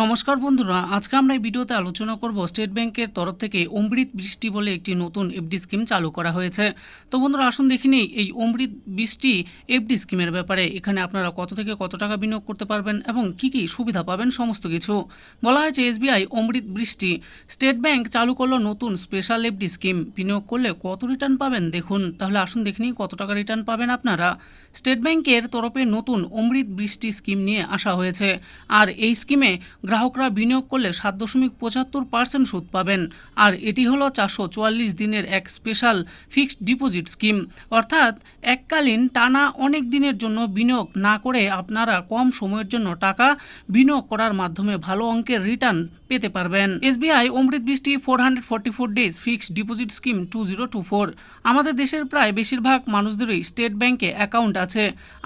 নমস্কার বন্ধুরা, আজকে আমরা এই ভিডিওতে আলোচনা করব স্টেট ব্যাংকের তরফ থেকে অমৃত বৃষ্টি বলে একটি নতুন এফডি স্কিম চালু করা হয়েছে। তো বন্ধুরা, আসুন দেখে নিই, এই অমৃত বৃষ্টি এফডি স্কিমের ব্যাপারে এখানে আপনারা কত থেকে কত টাকা বিনিয়োগ করতে পারবেন এবং কি কি সুবিধা পাবেন সমস্ত কিছু। বলা হয়েছে এসবিআই অমৃত বৃষ্টি স্টেট ব্যাংক চালু করল নতুন স্পেশাল এফডি স্কিম। বিনিয়োগ করলে কত রিটার্ন পাবেন দেখুন। তাহলে আসুন দেখে নিই, কত টাকা রিটার্ন পাবেন আপনারা। স্টেট ব্যাংকের তরফে নতুন অমৃত বৃষ্টি স্কিম নিয়ে আসা হয়েছে। আর এই স্কিমে গ্রাহকরা বিনিয়োগ করলে সাত দশমিক পঁচাত্তর পার্সেন্ট সুদ পাবেন। আর এটি হলো চারশো চুয়াল্লিশ দিনের এক স্পেশাল ফিক্সড ডিপোজিট স্কিম অর্থাৎ এককালীন টানা অনেক দিনের জন্য বিনিয়োগ না করে আপনারা কম সময়ের জন্য টাকা বিনিয়োগ করার মাধ্যমে ভালো অঙ্কের রিটার্ন পেতে পারবেন। SBI Amrit Vrishti four hundred forty four days fixed deposit scheme two zero two four আমাদের দেশের প্রায় বেশিরভাগ মানুষদেরই স্টেট ব্যাংকে অ্যাকাউন্ট আছে।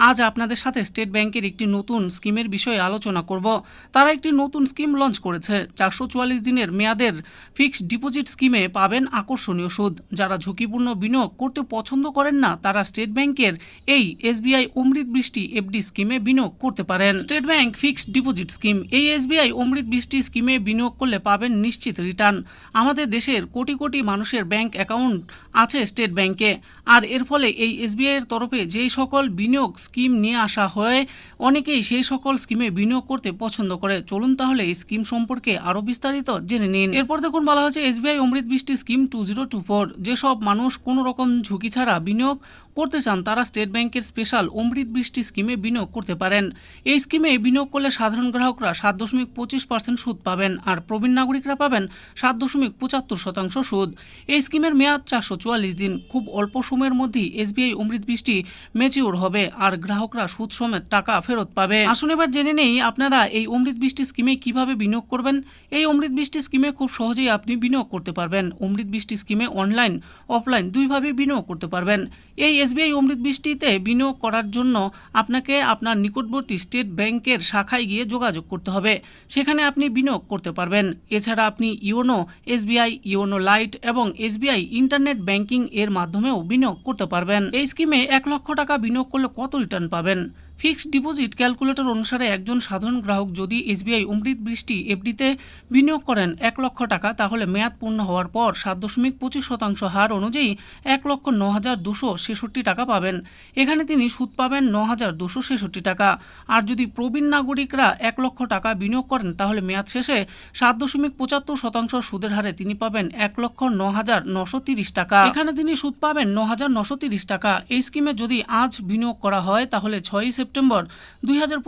আজ আপনাদের সাথে স্টেট ব্যাংকের একটি নতুন স্কিমের বিষয়ে আলোচনা করব। তারা একটি নতুন স্কিম লঞ্চ করেছে। চারশো চুয়াল্লিশ দিনের মেয়াদের ফিক্সড ডিপোজিট স্কিমে পাবেন আকর্ষণীয় সুদ। যারা ঝুঁকিপূর্ণ বিনিয়োগ করতে পছন্দ করেন না, তারা স্টেট ব্যাংকের এই এসবিআই অমৃত বৃষ্টি এফডি স্কিমে বিনিয়োগ করতে পারেন। State Bank fixed deposit scheme এই এসবিআই অমৃত বৃষ্টি স্কিমে বিনিয়োগ করলে পাবেন নিশ্চিত রিটার্ন। আমাদের দেশের কোটি কোটি মানুষের ব্যাংক অ্যাকাউন্ট আছে স্টেট ব্যাংকে। আর এর ফলে এই এসবিআই এর তরফে যেই সকল বিনিয়োগ স্কিম নিয়ে আসা হয়, অনেকেই সেই সকল স্কিমে বিনিয়োগ করতে পছন্দ করে। চলুন তাহলে এই স্কিম সম্পর্কে আরও বিস্তারিত জেনে নিন। এরপর দেখুন, বলা হয়েছে, SBI Amrit Vrishti scheme two zero two four, যেসব মানুষ কোনো রকম ঝুঁকি ছাড়া বিনিয়োগ করতে চান, তারা স্টেট ব্যাংকের স্পেশাল অমৃত বৃষ্টি স্কিমে বিনিয়োগ করতে পারেন। এই স্কিমে বিনিয়োগ করলে সাধারণ গ্রাহকরা সাত দশমিক পঁচিশ পার্সেন্ট সুদ পাবেন আর প্রবীণ নাগরিকরা পাবেন সাত দশমিক পঁচাত্তর শতাংশ সুদ। এই স্কিমের মেয়াদ চারশো চুয়াল্লিশ দিন। খুব অল্প সময়ের মধ্যেই এসবিআই অমৃত বৃষ্টি ম্যাচিওর হবে আর গ্রাহকরা সুদ সমেত টাকা ফেরত পাবে। আসুন এবার জেনে নেই, আপনারা এই অমৃত বৃষ্টি স্কিমে কীভাবে বিনিয়োগ করবেন? এই অমৃত বৃষ্টি স্কিমে খুব সহজেই আপনি বিনিয়োগ করতে পারবেন। অমৃত বৃষ্টি স্কিমে অনলাইন, অফলাইন দুইভাবে বিনিয়োগ করতে পারবেন। এই এসবিআই অমৃত বৃষ্টিতে বিনিয়োগ করার জন্য আপনাকে আপনার নিকটবর্তী স্টেট ব্যাংকের শাখায় গিয়ে যোগাযোগ করতে হবে। সেখানে আপনি বিনিয়োগ করতে পারবেন। এছাড়া আপনি ইওনো, এসবিআই, ইওনো লাইট এবং এসবিআই ইন্টারনেট ব্যাংকিং এর মাধ্যমেও বিনিয়োগ করতে পারবেন। এই স্কিমে এক লক্ষ টাকা বিনিয়োগ করলে কত রিটার্ন পাবেন? ফিক্সড ডিপোজিট ক্যালকুলেটর অনুসারে একজন সাধারণ গ্রাহক যদি এসবিআই অমৃত বৃষ্টি এফডিতে বিনিয়োগ করেন এক লক্ষ টাকা, তাহলে মেয়াদ পূর্ণ হওয়ার পর সাত দশমিক পঁচিশ শতাংশ হার অনুযায়ী এক লক্ষ ন হাজার দুশো ছেষট্টি টাকা পাবেন। এখানে তিনি সুদ পাবেন ন হাজার দুশো ছেষট্টি টাকা। আর যদি প্রবীণ নাগরিকরা এক লক্ষ টাকা বিনিয়োগ করেন, তাহলে মেয়াদ শেষে সাত দশমিক পঁচাত্তর শতাংশ সুদের হারে তিনি পাবেন এক লক্ষ ন হাজার নশো তিরিশ টাকা। এখানে তিনি সুদ পাবেন ন হাজার নশো তিরিশ টাকা। এই স্কিমে যদি আজ বিনিয়োগ করা হয়, তাহলে ছয়ই সেপ্টেম্বর দুই হাজার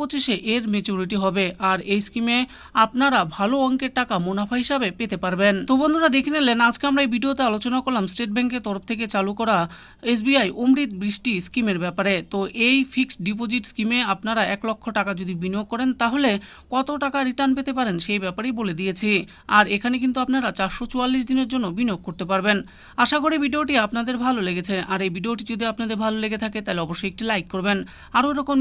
এর মেচুরিটি হবে। আর এই স্কিমে আপনারা ভালো অঙ্কের টাকা মুনাফা হিসাবে পেতে পারবেন। তো বন্ধুরা, দেখে নিলেন, আজকে আমরা এই ভিডিওতে আলোচনা করলাম স্টেট ব্যাংকের তরফ থেকে চালু করা এসবিআই অমৃত বৃষ্টি স্কিমের ব্যাপারে। তো এই ফিক্সড ডিপোজিট স্কিমে আপনারা এক লক্ষ টাকা যদি বিনিয়োগ করেন, তাহলে কত টাকা রিটার্ন পেতে পারেন সেই ব্যাপারেই বলে দিয়েছি। আর এখানে কিন্তু আপনারা চারশো চুয়াল্লিশ দিনের জন্য বিনিয়োগ করতে পারবেন। আশা করি ভিডিওটি আপনাদের ভালো লেগেছে। আর এই ভিডিওটি যদি আপনাদের ভালো লেগে থাকে, তাহলে অবশ্যই একটি লাইক করবেন। আরও এরকম